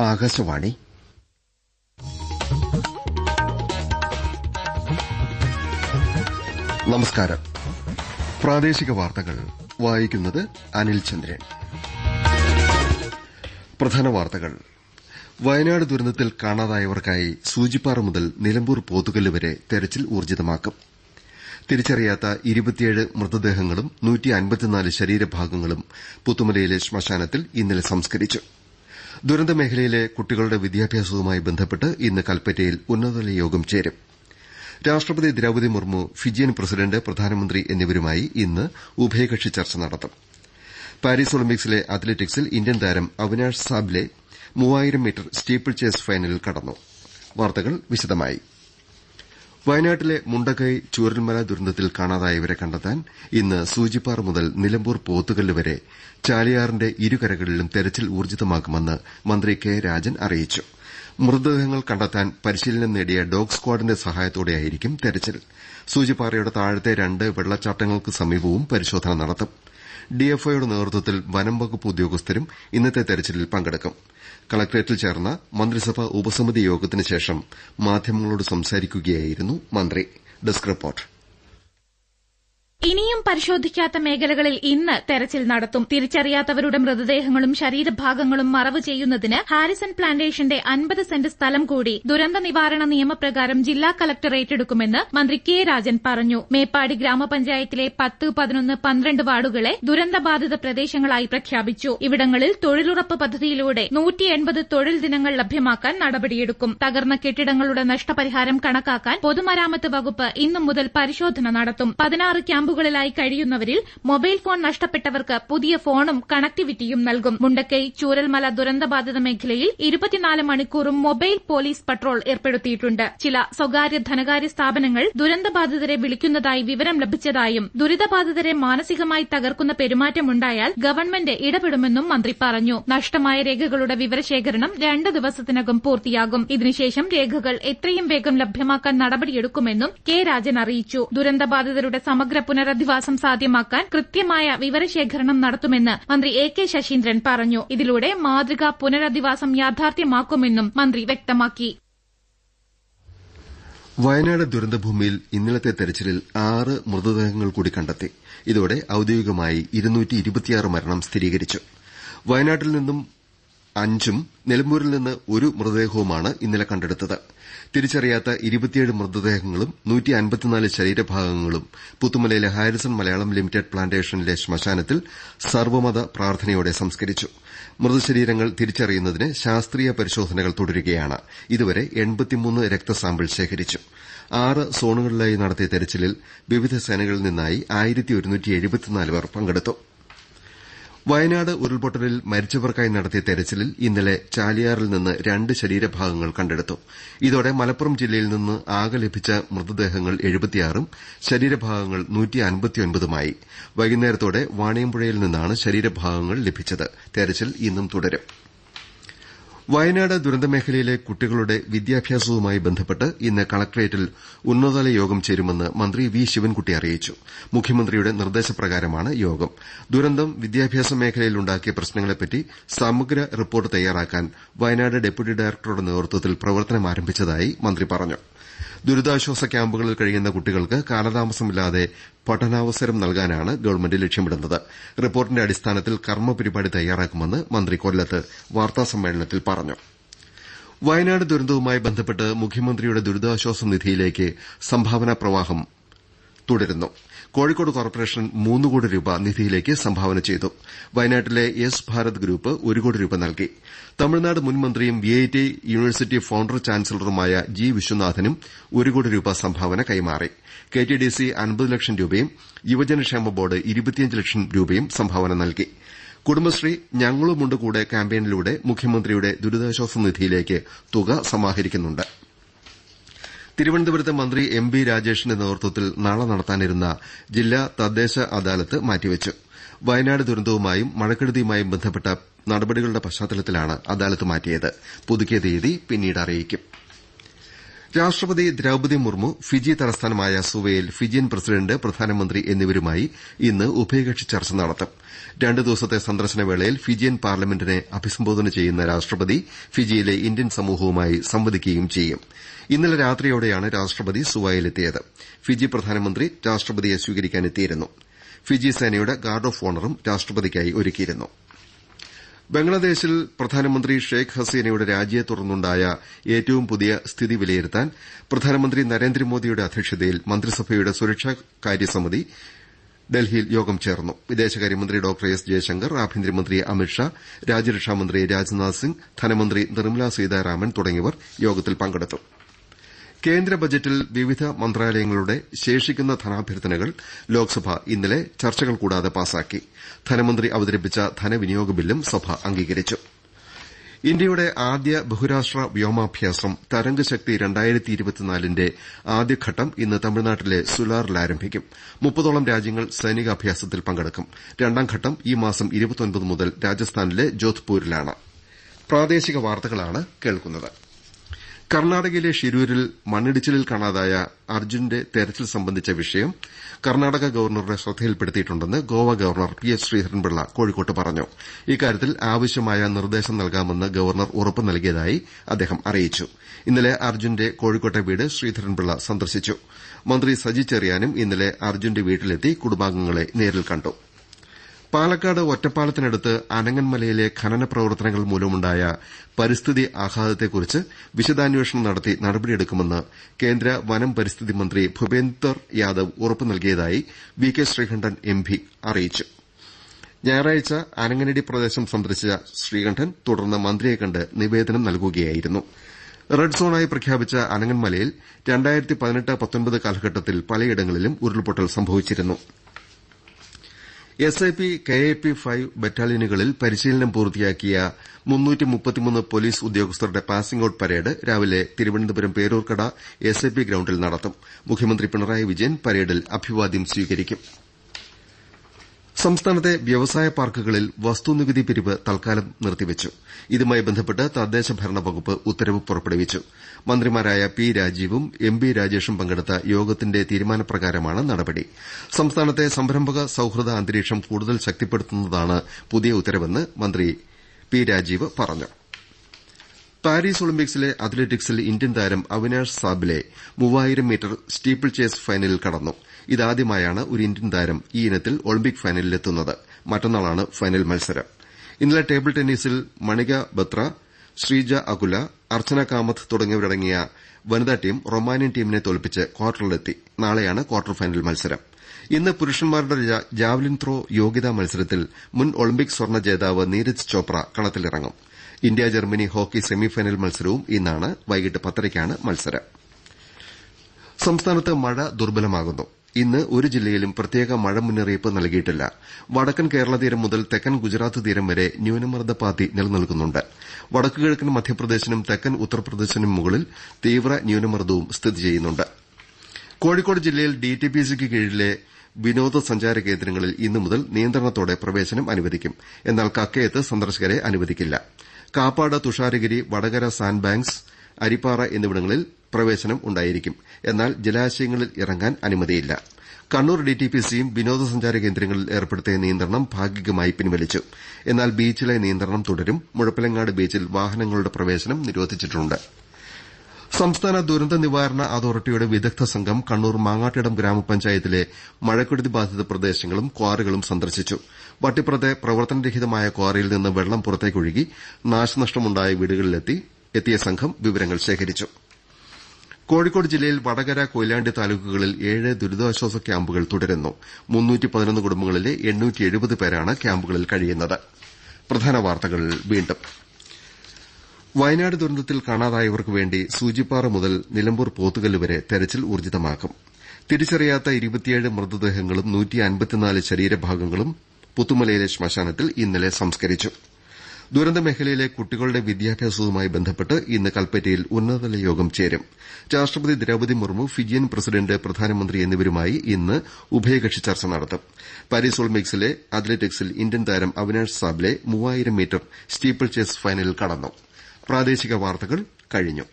ആകാശവാണി. നമസ്കാരം. പ്രാദേശിക വാർത്തകൾ വായിക്കുന്നത് അനിൽ ചന്ദ്രൻ. പ്രധാന വാർത്തകൾ. വയനാട് ദുരന്തത്തിൽ കാണാതായവർക്കായി സൂചിപ്പാറ മുതൽ നിലമ്പൂർ പോത്തുകല്ല് വരെ തെരച്ചിൽ ഊർജിതമാക്കും. തിരിച്ചറിയാത്ത ഇരുപത്തിയേഴ് മൃതദേഹങ്ങളും ശരീരഭാഗങ്ങളും പുത്തുമലയിലെ ശ്മശാനത്തിൽ ഇന്നലെ സംസ്കരിച്ചു. ദുരന്തമേഖലയിലെ കുട്ടികളുടെ വിദ്യാഭ്യാസവുമായി ബന്ധപ്പെട്ട് ഇന്ന് കൽപ്പറ്റയിൽ ഉന്നതതല യോഗം ചേരും. രാഷ്ട്രപതി ദ്രൌപതി മുർമു ഫിജിയൻ പ്രസിഡന്റ് പ്രധാനമന്ത്രി എന്നിവരുമായി ഇന്ന് ഉഭയകക്ഷി ചർച്ച നടത്തും. പാരീസ് ഒളിമ്പിക്സിലെ അത്ലറ്റിക്സിൽ ഇന്ത്യൻ താരം അവിനാഷ് സാബ്ലെ മൂവായിരം മീറ്റർ സ്റ്റീപ്പിൾ ചേസ് ഫൈനലിൽ കടന്നു. വാർത്തകൾ വിശദമായി. വയനാട്ടിലെ മുണ്ടക്കൈ ചൂരൽമല ദുരന്തത്തിൽ കാണാതായവരെ കണ്ടെത്താൻ ഇന്ന് സൂചിപ്പാറ മുതൽ നിലമ്പൂർ പോത്തുകല്ല് വരെ ചാലിയാറിന്റെ ഇരുകരകളിലും തെരച്ചിൽ ഊർജിതമാക്കുമെന്ന് മന്ത്രി കെ രാജൻ അറിയിച്ചു. മൃതദേഹങ്ങൾ കണ്ടെത്താൻ പരിശീലനം നേടിയ ഡോഗ് സ്ക്വാഡിന്റെ സഹായത്തോടെയായിരിക്കും തെരച്ചിൽ. സൂചിപ്പാറയുടെ താഴത്തെ രണ്ട് വെള്ളച്ചാട്ടങ്ങൾക്ക് സമീപവും പരിശോധന നടത്തും. ഡിഎഫ്ഒയുടെ നേതൃത്വത്തിൽ വനംവകുപ്പ് ഉദ്യോഗസ്ഥരും ഇന്നത്തെ തെരച്ചിലിൽ പങ്കെടുക്കും. കളക്ടറേറ്റിൽ ചേർന്ന മന്ത്രിസഭാ ഉപസമിതി യോഗത്തിനുശേഷം മാധ്യമങ്ങളോട് സംസാരിക്കുകയായിരുന്നു മന്ത്രി. ഇനിയും പരിശോധിക്കാത്ത മേഖലകളിൽ ഇന്ന് തെരച്ചിൽ നടത്തും. തിരിച്ചറിയാത്തവരുടെ മൃതദേഹങ്ങളും ശരീരഭാഗങ്ങളും മറവ് ചെയ്യുന്നതിന് ഹാരിസൺ പ്ലാന്റേഷന്റെ അൻപത് സെന്റ് സ്ഥലം കൂടി ദുരന്ത നിവാരണ നിയമപ്രകാരം ജില്ലാ കളക്ടർ ഏറ്റെടുക്കുമെന്ന് മന്ത്രി കെ രാജൻ പറഞ്ഞു. മേപ്പാടി ഗ്രാമപഞ്ചായത്തിലെ പത്ത് പതിനൊന്ന് പന്ത്രണ്ട് വാർഡുകളെ ദുരന്തബാധിത പ്രദേശങ്ങളായി പ്രഖ്യാപിച്ചു. ഇവിടങ്ങളിൽ തൊഴിലുറപ്പ് പദ്ധതിയിലൂടെ നൂറ്റി എൺപത് തൊഴിൽ ദിനങ്ങൾ ലഭ്യമാക്കാൻ നടപടിയെടുക്കും. തകർന്ന കെട്ടിടങ്ങളുടെ നഷ്ടപരിഹാരം കണക്കാക്കാൻ പൊതുമരാമത്ത് വകുപ്പ് ഇന്നു മുതൽ പരിശോധന നടത്തും. പതിനാറ് ക്യാമ്പുകളിലായി കഴിയുന്നവരിൽ മൊബൈൽ ഫോൺ നഷ്ടപ്പെട്ടവർക്ക് പുതിയ ഫോണും കണക്ടിവിറ്റിയും നൽകും. മുണ്ടക്കൈ ചൂരൽമല ദുരന്തബാധിത മേഖലയിൽ ഇരുപത്തിനാല് മണിക്കൂറും മൊബൈൽ പോലീസ് പട്രോൾ ഏർപ്പെടുത്തിയിട്ടുണ്ട്. ചില സ്വകാര്യ ധനകാര്യ സ്ഥാപനങ്ങൾ ദുരന്തബാധിതരെ വിളിക്കുന്നതായി വിവരം ലഭിച്ചതായും ദുരിതബാധിതരെ മാനസികമായി തകർക്കുന്ന പെരുമാറ്റമുണ്ടായാൽ ഗവൺമെന്റ് ഇടപെടുമെന്നും മന്ത്രി പറഞ്ഞു. നഷ്ടമായ രേഖകളുടെ വിവരശേഖരണം രണ്ട് ദിവസത്തിനകം പൂർത്തിയാകും. ഇതിനുശേഷം രേഖകൾ എത്രയും വേഗം ലഭ്യമാക്കാൻ നടപടിയെടുക്കുമെന്നും കെ രാജൻ അറിയിച്ചു. ദുരന്തബാധിതരുടെ സമഗ്ര പുനരധിവാസം സാധ്യമാക്കാൻ കൃത്യമായ വിവരശേഖരണം നടത്തുമെന്ന് മന്ത്രി എ കെ ശശീന്ദ്രൻ പറഞ്ഞു. ഇതിലൂടെ മാതൃക പുനരധിവാസം യാഥാർത്ഥ്യമാക്കുമെന്നും മന്ത്രി വ്യക്തമാക്കി. വയനാട് ദുരന്തഭൂമിയിൽ ഇന്നലത്തെ തെരച്ചിലിൽ ആറ് മൃതദേഹങ്ങൾ കൂടി കണ്ടെത്തി. ഇതോടെ ഔദ്യോഗികമായി മരണം സ്ഥിരീകരിച്ചു. വയനാട്ടിൽ നിന്നും അഞ്ചും നിലമ്പൂരിൽ നിന്ന് ഒരു മൃതദേഹവുമാണ് ഇന്നലെ കണ്ടെടുത്തത്. തിരിച്ചറിയാത്ത മൃതദേഹങ്ങളും ശരീരഭാഗങ്ങളും പുത്തുമലയിലെ ഹാരിസൺ മലയാളം ലിമിറ്റഡ് പ്ലാന്റേഷനിലെ ശ്മശാനത്തിൽ സർവമത പ്രാർത്ഥനയോടെ സംസ്കരിച്ചു. മൃതശരീരങ്ങൾ തിരിച്ചറിയുന്നതിന് ശാസ്ത്രീയ പരിശോധനകൾ തുടരുകയാണ്. ഇതുവരെ രക്തസാമ്പിൾ ശേഖരിച്ചു. ആറ് സോണുകളിലായി നടത്തിയ തെരച്ചിലിൽ വിവിധ സേനകളിൽ നിന്നായി പേർ പങ്കെടുത്തു. വയനാട് ഉരുൾപൊട്ടലിൽ മരിച്ചവർക്കായി നടത്തിയ തെരച്ചിലിൽ ഇന്നലെ ചാലിയാറിൽ നിന്ന് രണ്ട് ശരീരഭാഗങ്ങൾ കണ്ടെടുത്തു. ഇതോടെ മലപ്പുറം ജില്ലയിൽ നിന്ന് ആകെ ലഭിച്ച മൃതദേഹങ്ങൾ ഉം ശരീരഭാഗങ്ങൾ വൈകുന്നേരത്തോടെ വാണിയമ്പുഴയിൽ നിന്നാണ് ശരീരഭാഗങ്ങൾ ലഭിച്ചത്. തെരച്ചിൽ ഇന്നും തുടരും. വയനാട് ദുരന്തമേഖലയിലെ കുട്ടികളുടെ വിദ്യാഭ്യാസവുമായി ബന്ധപ്പെട്ട് ഇന്ന് കളക്ടറേറ്റിൽ ഉന്നതതല യോഗം ചേരുമെന്ന് മന്ത്രി വി ശിവൻകുട്ടി അറിയിച്ചു. മുഖ്യമന്ത്രിയുടെ നിർദ്ദേശപ്രകാരമാണ് യോഗം. ദുരന്തം വിദ്യാഭ്യാസ മേഖലയിലുണ്ടാക്കിയ പ്രശ്നങ്ങളെപ്പറ്റി സമഗ്ര റിപ്പോർട്ട് തയ്യാറാക്കാൻ വയനാട് ഡെപ്യൂട്ടി ഡയറക്ടറുടെ നേതൃത്വത്തിൽ പ്രവർത്തനം ആരംഭിച്ചതായി മന്ത്രി പറഞ്ഞു. ദുരിതാശ്വാസ ക്യാമ്പുകളിൽ കഴിയുന്ന കുട്ടികൾക്ക് കാലതാമസമില്ലാതെ പഠനാവസരം നൽകാനാണ് ഗവൺമെന്റ് ലക്ഷ്യമിടുന്നത്. റിപ്പോർട്ടിന്റെ അടിസ്ഥാനത്തിൽ കർമ്മ പരിപാടി തയ്യാറാക്കുമെന്ന് മന്ത്രി കൊല്ലത്ത് വാർത്താസമ്മേളനത്തിൽ പറഞ്ഞു. വയനാട് ദുരന്തവുമായി ബന്ധപ്പെട്ട് മുഖ്യമന്ത്രിയുടെ ദുരിതാശ്വാസ നിധിയിലേക്ക് സംഭാവനാ പ്രവാഹം തുടരുന്നു. കോഴിക്കോട് കോർപ്പറേഷൻ മൂന്ന് കോടി രൂപ നിധിയിലേക്ക് സംഭാവന ചെയ്തു. വയനാട്ടിലെ യെസ് ഭാരത് ഗ്രൂപ്പ് ഒരു കോടി രൂപ നൽകി. തമിഴ്നാട് മുൻ മന്ത്രിയും വിഐടി യൂണിവേഴ്സിറ്റി ഫൌണ്ടർ ചാൻസലറുമായ ജി വിശ്വനാഥനും ഒരു കോടി രൂപ സംഭാവന കൈമാറി. കെടിഡിസി അൻപത് ലക്ഷം രൂപയും യുവജനക്ഷേമ ബോർഡ് ഇരുപത്തിയഞ്ച് ലക്ഷം രൂപയും സംഭാവന നൽകി. കുടുംബശ്രീ ഞങ്ങളുമുണ്ട് കൂടെ ക്യാമ്പയിനിലൂടെ മുഖ്യമന്ത്രിയുടെ ദുരിതാശ്വാസ നിധിയിലേക്ക് തുക സമാഹരിക്കുന്നുണ്ട്. തിരുവനന്തപുരത്ത് മന്ത്രി എം ബി രാജേഷിന്റെ നേതൃത്വത്തിൽ നാളെ നടത്താനിരുന്ന ജില്ലാ തദ്ദേശ അദാലത്ത് മാറ്റിവെച്ചു. വയനാട് ദുരന്തവുമായും മഴക്കെടുതിയുമായും ബന്ധപ്പെട്ട നടപടികളുടെ പശ്ചാത്തലത്തിലാണ് അദാലത്ത് മാറ്റിയത്. പുതുക്കിയ തീയതി പിന്നീട് അറിയിക്കും. രാഷ്ട്രപതി ദ്രൌപതി മുർമു ഫിജി തലസ്ഥാനമായ സുവയിൽ ഫിജിയൻ പ്രസിഡന്റ് പ്രധാനമന്ത്രി എന്നിവരുമായി ഇന്ന് ഉഭയകക്ഷി ചർച്ച നടത്തും. രണ്ടു ദിവസത്തെ സന്ദർശന വേളയിൽ ഫിജിയൻ പാർലമെന്റിനെ അഭിസംബോധന ചെയ്യുന്ന രാഷ്ട്രപതി ഫിജിയിലെ ഇന്ത്യൻ സമൂഹവുമായി സംവദിക്കുകയും ചെയ്യും. ഇന്നലെ രാത്രിയോടെയാണ് രാഷ്ട്രപതി സുവായിലെത്തിയത്. ഫിജി പ്രധാനമന്ത്രി രാഷ്ട്രപതിയെ സ്വീകരിക്കാനെത്തിയിരുന്നു. ഫിജി സേനയുടെ ഗാർഡ് ഓഫ് ഓണറും രാഷ്ട്രപതിക്കായി ഒരുക്കിയിരുന്നു. ബംഗ്ലാദേശിൽ പ്രധാനമന്ത്രി ഷെയ്ഖ് ഹസീനയുടെ രാജിയെ തുടർന്നുണ്ടായ ഏറ്റവും പുതിയ സ്ഥിതി വിലയിരുത്താൻ പ്രധാനമന്ത്രി നരേന്ദ്രമോദിയുടെ അധ്യക്ഷതയിൽ മന്ത്രിസഭയുടെ സുരക്ഷാ കാര്യസമിതി ഡൽഹിയിൽ യോഗം ചേർന്നു. വിദേശകാര്യമന്ത്രി ഡോക്ടർ എസ് ജയശങ്കർ ആഭ്യന്തരമന്ത്രി അമിത്ഷാ രാജ്യരക്ഷാമന്ത്രി രാജ്നാഥ് സിംഗ് ധനമന്ത്രി നിർമ്മലാ സീതാരാമൻ തുടങ്ങിയവർ യോഗത്തിൽ പങ്കെടുത്തു. കേന്ദ്ര ബജറ്റിൽ വിവിധ മന്ത്രാലയങ്ങളുടെ ശേഷിക്കുന്ന ധനാഭ്യർത്ഥനകൾ ലോക്സഭ ഇന്നലെ ചർച്ചകൾ കൂടാതെ പാസാക്കി. ധനമന്ത്രി അവതരിപ്പിച്ച ധനവിനിയോഗ ബില്ലും സഭ അംഗീകരിച്ചു. ഇന്ത്യയുടെ ആദ്യ ബഹുരാഷ്ട്ര വ്യോമാഭ്യാസം തരംഗശക്തി ന്റെ ആദ്യഘട്ടം ഇന്ന് തമിഴ്നാട്ടിലെ സുലാറിൽ ആരംഭിക്കും. മുപ്പതോളം രാജ്യങ്ങൾ സൈനികാഭ്യാസത്തിൽ പങ്കെടുക്കും. രണ്ടാംഘട്ടം ഈ മാസം മുതൽ രാജസ്ഥാനിലെ ജോധ്പൂരിലാണ്. കർണാടകയിലെ ഷിരൂരിൽ മണ്ണിടിച്ചിലിൽ കാണാതായ അർജുന്റെ തെരച്ചിൽ സംബന്ധിച്ച വിഷയം കർണാടക ഗവർണറുടെ ശ്രദ്ധയിൽപ്പെടുത്തിയിട്ടുണ്ടെന്ന് Goa governor P S Sreedharan Pillai കോഴിക്കോട്ട് പറഞ്ഞു. ഇക്കാര്യത്തിൽ ആവശ്യമായ നിർദ്ദേശം നൽകാമെന്ന് ഗവർണർ ഉറപ്പ് നൽകിയതായി അദ്ദേഹം അറിയിച്ചു. ഇന്നലെ അർജുന്റെ കോഴിക്കോട്ടെ വീട് ശ്രീധരൻപിള്ള സന്ദർശിച്ചു. മന്ത്രി സജി ചെറിയാനും ഇന്നലെ അർജുന്റെ വീട്ടിലെത്തി കുടുംബാംഗങ്ങളെ നേരിൽ കണ്ടു. പാലക്കാട് ഒറ്റപ്പാലത്തിനടുത്ത് അനങ്ങൻമലയിലെ ഖനന പ്രവർത്തനങ്ങൾ മൂലമുണ്ടായ പരിസ്ഥിതി ആഘാതത്തെക്കുറിച്ച് വിശദാന്വേഷണം നടത്തി നടപടിയെടുക്കുമെന്ന് കേന്ദ്ര വനം പരിസ്ഥിതി മന്ത്രി ഭൂപേന്ദർ യാദവ് ഉറപ്പ് നൽകിയതായി V K Sreekandan M P അറിയിച്ചു. ഞായറാഴ്ച അനങ്ങനടി പ്രദേശം സന്ദർശിച്ച ശ്രീകണ്ഠൻ തുടർന്ന് മന്ത്രിയെ കണ്ട് നിവേദനം നൽകുകയായിരുന്നു. റെഡ് സോണായി പ്രഖ്യാപിച്ച അനങ്ങൻമലയിൽ കാലഘട്ടത്തിൽ പലയിടങ്ങളിലും ഉരുൾപൊട്ടൽ സംഭവിച്ചിരുന്നു. S I P K A P five ബറ്റാലിയനുകളിൽ പരിശീലനം പൂർത്തിയാക്കിയ പോലീസ് ഉദ്യോഗസ്ഥരുടെ പാസിംഗ് ഔട്ട് പരേഡ് രാവിലെ Thiruvananthapuram Peroorkada S I P ഗ്രൌണ്ടിൽ നടത്തും. മുഖ്യമന്ത്രി പിണറായി വിജയൻ പരേഡിൽ അഭിവാദ്യം സ്വീകരിക്കും. സംസ്ഥാനത്തെ വ്യവസായ പാർക്കുകളിൽ വസ്തുനികുതി പിരിവ് തൽക്കാലം നിർത്തിവെച്ചു. ഇതുമായി ബന്ധപ്പെട്ട് തദ്ദേശ ഭരണ വകുപ്പ് ഉത്തരവ് പുറപ്പെടുവിച്ചു. മന്ത്രിമാരായ പി രാജീവും എം ബി രാജേഷും പങ്കെടുത്ത യോഗത്തിന്റെ തീരുമാനപ്രകാരമാണ് നടപടി. സംസ്ഥാനത്തെ സംരംഭക സൌഹൃദ അന്തരീക്ഷം കൂടുതൽ ശക്തിപ്പെടുത്തുന്നതാണ് പുതിയ ഉത്തരവെന്ന് മന്ത്രി പി രാജീവ് പറഞ്ഞു. പാരീസ് ഒളിമ്പിക്സിലെ അത്ലറ്റിക്സിൽ ഇന്ത്യൻ താരം അവിനാഷ് സാബിലെ മൂവായിരം മീറ്റർ സ്റ്റീപ്പിൾ ചേസ് ഫൈനലിൽ കടന്നു. ഇതാദ്യമായാണ് ഒരു ഇന്ത്യൻ താരം ഈ ഇനത്തിൽ ഒളിമ്പിക് ഫൈനലിലെത്തുന്നത്. മറ്റന്നാളാണ് ഫൈനൽ മത്സരം. ഇന്നലെ ടേബിൾ ടെന്നീസിൽ മണിക ബത്ര ശ്രീജ അകുല അർച്ചന കാമത്ത് തുടങ്ങിയവരടങ്ങിയ വനിതാ ടീം റൊമാനിയൻ ടീമിനെ തോൽപ്പിച്ച് ക്വാർട്ടറിലെത്തി. നാളെയാണ് ക്വാർട്ടർ ഫൈനൽ മത്സരം. ഇന്ന് പുരുഷന്മാരുടെ ജാവലിൻ ത്രോ യോഗ്യതാ മത്സരത്തിൽ മുൻ ഒളിമ്പിക് സ്വർണ ജേതാവ് നീരജ് ചോപ്ര കളത്തിലിറങ്ങും. ഇന്ത്യ ജർമ്മനി ഹോക്കി സെമിഫൈനൽ മത്സരവും ഇന്നാണ് വൈകിട്ട് പത്തരയ്ക്കാണ് മത്സരം. സംസ്ഥാനത്ത് മഴ ദുർബലമാകുന്നു. ഇന്ന് ഒരു ജില്ലയിലും പ്രത്യേക മഴ മുന്നറിയിപ്പ് നൽകിയിട്ടില്ല. വടക്കൻ കേരള തീരം മുതൽ തെക്കൻ ഗുജറാത്ത് തീരം വരെ ന്യൂനമർദ്ദ പാത്തി നിലനിൽക്കുന്നുണ്ട്. വടക്കുകിഴക്കൻ മധ്യപ്രദേശിനും തെക്കൻ ഉത്തർപ്രദേശിനും മുകളിൽ തീവ്ര ന്യൂനമർദ്ദവും സ്ഥിതി ചെയ്യുന്നുണ്ട്. കോഴിക്കോട് ജില്ലയിൽ ഡിടിപിസിക്ക് കീഴിലെ വിനോദസഞ്ചാര കേന്ദ്രങ്ങളിൽ ഇന്നു മുതൽ നിയന്ത്രണത്തോടെ പ്രവേശനം അനുവദിക്കും. എന്നാൽ കക്കയത്ത് സന്ദർശകരെ അനുവദിക്കില്ല. കാപ്പാട് തുഷാരഗിരി വടകര സാൻഡ് ബാങ്ക്സ് അരിപ്പാറ എന്നിവിടങ്ങളിൽ പ്രവേശനം ഉണ്ടായിരിക്കും. എന്നാൽ ജലാശയങ്ങളിൽ ഇറങ്ങാൻ അനുമതിയില്ല. കണ്ണൂർ ഡിടിപിസിയും വിനോദസഞ്ചാര കേന്ദ്രങ്ങളിൽ ഏർപ്പെടുത്തിയ നിയന്ത്രണം ഭാഗികമായി പിൻവലിച്ചു. എന്നാൽ ബീച്ചിലെ നിയന്ത്രണം തുടരും. മുഴപ്പിലങ്ങാട് ബീച്ചിൽ വാഹനങ്ങളുടെ പ്രവേശനം നിരോധിച്ചിട്ടുണ്ട്. സംസ്ഥാന ദുരന്ത നിവാരണ അതോറിറ്റിയുടെ വിദഗ്ദ്ധ സംഘം കണ്ണൂർ മാങ്ങാട്ടിടം ഗ്രാമപഞ്ചായത്തിലെ മഴക്കെടുതി ബാധിത പ്രദേശങ്ങളും ക്വാറികളും സന്ദർശിച്ചു. വട്ടിപ്പുറത്തെ പ്രവർത്തനരഹിതമായ ക്വാറിയിൽ നിന്ന് വെള്ളം പുറത്തേക്കൊഴുകി നാശനഷ്ടമുണ്ടായ വീടുകളിലെത്തിയ സംഘം വിവരങ്ങൾ ശേഖരിച്ചു. കോഴിക്കോട് ജില്ലയിൽ വടകര കൊയിലാണ്ടി താലൂക്കുകളിൽ ഏഴ് ദുരിതാശ്വാസ ക്യാമ്പുകൾ തുടരുന്നു. കുടുംബങ്ങളിലെ പേരാണ് ക്യാമ്പുകളിൽ കഴിയുന്നത്. വയനാട് ദുരന്തത്തിൽ കാണാതായവർക്ക് വേണ്ടി സൂചിപ്പാറ മുതൽ നിലമ്പൂർ പോത്തുകല്ല് വരെ തെരച്ചിൽ ഊർജിതമാക്കും തിരിച്ചറിയാത്ത ഇരുപത്തിയേഴ് മൃതദേഹങ്ങളും ശരീരഭാഗങ്ങളും പുത്തുമലയിലെ ശ്മശാനത്തിൽ ഇന്നലെ സംസ്കരിച്ചു. ദുരന്തമേഖലയിലെ കുട്ടികളുടെ വിദ്യാഭ്യാസവുമായി ബന്ധപ്പെട്ട് ഇന്ന് കൽപ്പറ്റയിൽ ഉന്നതതല യോഗം ചേരും. രാഷ്ട്രപതി ദ്രൌപതി മുർമു ഫിജിയൻ പ്രസിഡന്റ് പ്രധാനമന്ത്രി എന്നിവരുമായി ഇന്ന് ഉഭയകക്ഷി ചർച്ച നടത്തും. പാരീസ് ഒളിമ്പിക്സിലെ അത്ലറ്റിക്സിൽ ഇന്ത്യൻ താരം അവിനാഷ് സാബ്ലെ മൂവായിരം മീറ്റർ സ്റ്റീപ്പിൾ ചേസ് ഫൈനലിൽ കടന്നു.